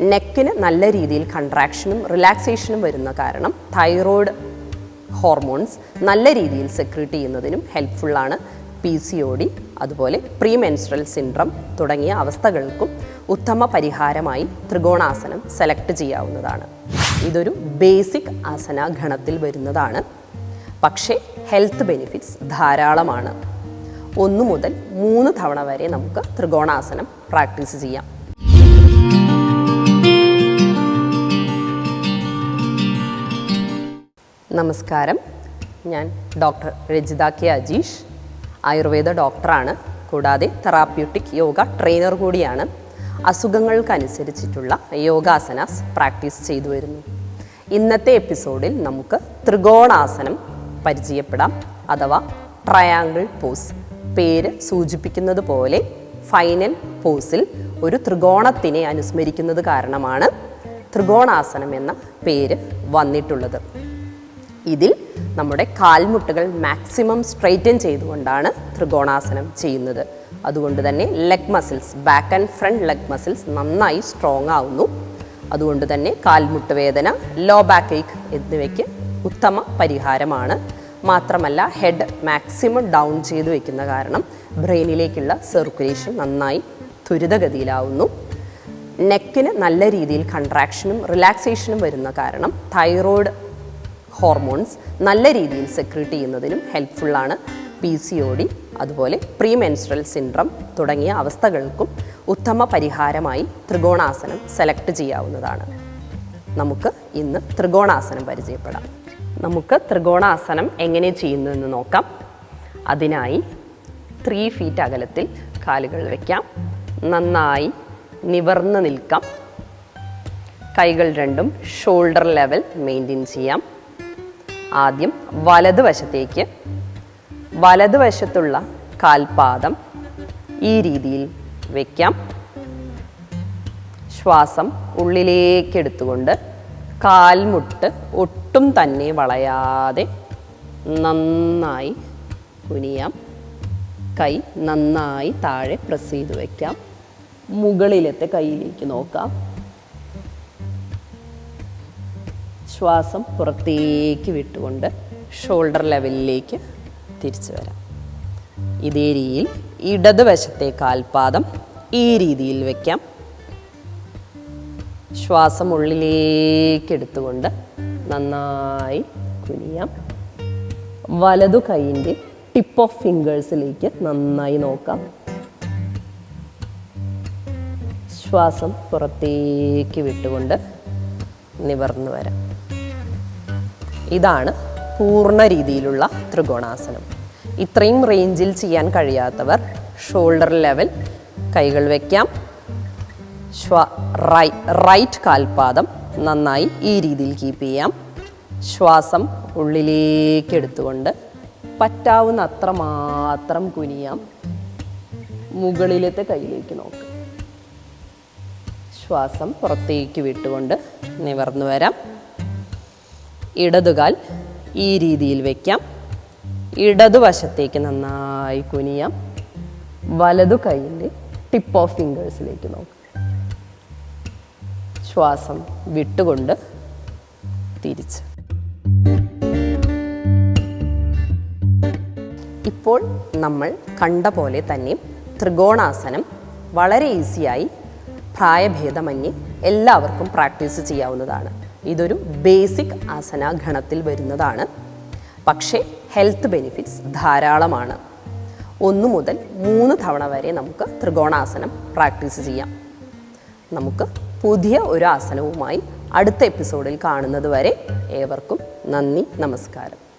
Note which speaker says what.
Speaker 1: നെക്കിന് നല്ല രീതിയിൽ കൺട്രാക്ഷനും റിലാക്സേഷനും വരുന്ന കാരണം തൈറോയ്ഡ് ഹോർമോൺസ് നല്ല രീതിയിൽ സെക്രീറ്റ് ചെയ്യുന്നതിനും ഹെൽപ്ഫുള്ളാണ് പി സി ഒ ഡി അതുപോലെ പ്രീമെൻസ്ട്രൽ സിൻഡ്രം തുടങ്ങിയ അവസ്ഥകൾക്കും ഉത്തമ പരിഹാരമായി ത്രികോണാസനം സെലക്ട് ചെയ്യാവുന്നതാണ്. ഇതൊരു ബേസിക് ആസന ഗണത്തിൽ വരുന്നതാണ്. പക്ഷേ ഹെൽത്ത് ബെനിഫിറ്റ്സ് ധാരാളമാണ്. ഒന്നു മുതൽ മൂന്ന് തവണ വരെ നമുക്ക് ത്രികോണാസനം പ്രാക്ടീസ് ചെയ്യാം. നമസ്കാരം. ഞാൻ ഡോക്ടർ രജിത കെ അജീഷ് ആയുർവേദ ഡോക്ടറാണ്. കൂടാതെ തെറാപ്യൂട്ടിക് യോഗ ട്രെയിനർ കൂടിയാണ്. അസുഖങ്ങൾക്കനുസരിച്ചിട്ടുള്ള യോഗാസനാസ് പ്രാക്ടീസ് ചെയ്തു വരുന്നു. ഇന്നത്തെ എപ്പിസോഡിൽ നമുക്ക് ത്രികോണാസനം പരിചയപ്പെടാം. അഥവാ ട്രയാങ്കിൾ പോസ് പേര് സൂചിപ്പിക്കുന്നത് പോലെ ഫൈനൽ പോസിൽ ഒരു ത്രികോണത്തിനെ അനുസ്മരിക്കുന്നത് കാരണമാണ് ത്രികോണാസനം എന്ന പേര് വന്നിട്ടുള്ളത്. ഇതിൽ നമ്മുടെ കാൽമുട്ടുകൾ മാക്സിമം സ്ട്രെയിറ്റൻ ചെയ്തുകൊണ്ടാണ് ത്രികോണാസനം ചെയ്യുന്നത്. അതുകൊണ്ട് തന്നെ leg muscles back and front leg muscles നന്നായി സ്ട്രോങ് ആവുന്നു. അതുകൊണ്ട് തന്നെ കാൽമുട്ട് വേദന ലോ ബാക്ക് ഏക്ക് എന്നിവയ്ക്ക് ഉത്തമ പരിഹാരമാണ്. മാത്രമല്ല ഹെഡ് മാക്സിമം ഡൗൺ ചെയ്ത് വെക്കുന്ന കാരണം ബ്രെയിനിലേക്കുള്ള സർക്കുലേഷൻ നന്നായി ത്വരിതഗതിയിലാവുന്നു. നെക്കിന് നല്ല രീതിയിൽ കൺട്രാക്ഷനും റിലാക്സേഷനും വരുന്ന കാരണം തൈറോയ്ഡ് ഹോർമോൺസ് നല്ല രീതിയിൽ സെക്രീറ്റ് ചെയ്യുന്നതിനും ഹെൽപ്ഫുള്ളാണ് പി സി ഒ ഡി അതുപോലെ പ്രീമെൻസ്ട്രൽ സിൻഡ്രം തുടങ്ങിയ അവസ്ഥകൾക്കും ഉത്തമ പരിഹാരമായി ത്രികോണാസനം സെലക്ട് ചെയ്യാവുന്നതാണ്. നമുക്ക് ഇന്ന് ത്രികോണാസനം പരിചയപ്പെടാം. നമുക്ക് ത്രികോണാസനം എങ്ങനെ ചെയ്യുന്നു എന്ന് നോക്കാം. അതിനായി ത്രീ ഫീറ്റ് അകലത്തിൽ കാലുകൾ വയ്ക്കാം നന്നായി നിവർന്ന് നിൽക്കാം. കൈകൾ രണ്ടും ഷോൾഡർ ലെവൽ മെയിന്റെയിൻ ചെയ്യാം. ആദ്യം വലതുവശത്തേക്ക് വലതുവശത്തുള്ള കാൽപാദം ഈ രീതിയിൽ വയ്ക്കാം ശ്വാസം ഉള്ളിലേക്ക് എടുത്തുകൊണ്ട് കാൽമുട്ട് ഒട്ടും തന്നെ വളയാതെ നന്നായി കുനിയാം. കൈ നന്നായി താഴെ പ്രസ് ചെയ്ത് വയ്ക്കാം മുകളിലത്തെ കൈയിലേക്ക് നോക്കാം. ശ്വാസം പുറത്തേക്ക് വിട്ടുകൊണ്ട് ഷോൾഡർ ലെവലിലേക്ക് തിരിച്ചു വരാം. ഇതേ രീതിയിൽ ഇടതുവശത്തെ കാൽപാദം ഈ രീതിയിൽ വയ്ക്കാം ശ്വാസം ഉള്ളിലേക്ക് എടുത്തുകൊണ്ട് നന്നായി കുനിയാം. വലതു കൈയിന്റെ ടിപ്പ് ഓഫ് ഫിംഗേഴ്സിലേക്ക് നന്നായി നോക്കാം. ശ്വാസം പുറത്തേക്ക് വിട്ടുകൊണ്ട് നിവർന്നു വരാം. ഇതാണ് പൂർണ രീതിയിലുള്ള ത്രികോണാസനം. ഇത്രയും റേഞ്ചിൽ ചെയ്യാൻ കഴിയാത്തവർ ഷോൾഡർ ലെവൽ കൈകൾ വയ്ക്കാം റൈ റൈറ്റ് കാൽപാദം നന്നായി ഈ രീതിയിൽ കീപ്പ് ചെയ്യാം. ശ്വാസം ഉള്ളിലേക്ക് എടുത്തുകൊണ്ട് പറ്റാവുന്ന അത്ര മാത്രം കുനിയാം. മുകളിലത്തെ കയ്യിലേക്ക് നോക്കാം. ശ്വാസം പുറത്തേക്ക് വിട്ടുകൊണ്ട് നിവർന്നു വരാം. ഇടതുകാൽ ഈ രീതിയിൽ വയ്ക്കാം ഇടതുവശത്തേക്ക് നന്നായി കുനിയാം. വലതു കൈയിന്റെ ടിപ്പ് ഓഫ് ഫിംഗേഴ്സിലേക്ക് നോക്കാം. ശ്വാസം വിട്ടുകൊണ്ട് തിരിച്ച്. ഇപ്പോൾ നമ്മൾ കണ്ട പോലെ തന്നെ ത്രികോണാസനം വളരെ ഈസിയായി പ്രായഭേദമന്യേ എല്ലാവർക്കും പ്രാക്ടീസ് ചെയ്യാവുന്നതാണ്. ഇതൊരു ബേസിക് ആസന ഗണത്തിൽ വരുന്നതാണ്. പക്ഷേ ഹെൽത്ത് ബെനിഫിറ്റ്സ് ധാരാളമാണ്. ഒന്ന് മുതൽ മൂന്ന് തവണ വരെ നമുക്ക് ത്രികോണാസനം പ്രാക്ടീസ് ചെയ്യാം. നമുക്ക് പുതിയ ഒരു ആസനവുമായി അടുത്ത എപ്പിസോഡിൽ കാണുന്നത് വരെ ഏവർക്കും നന്ദി നമസ്കാരം.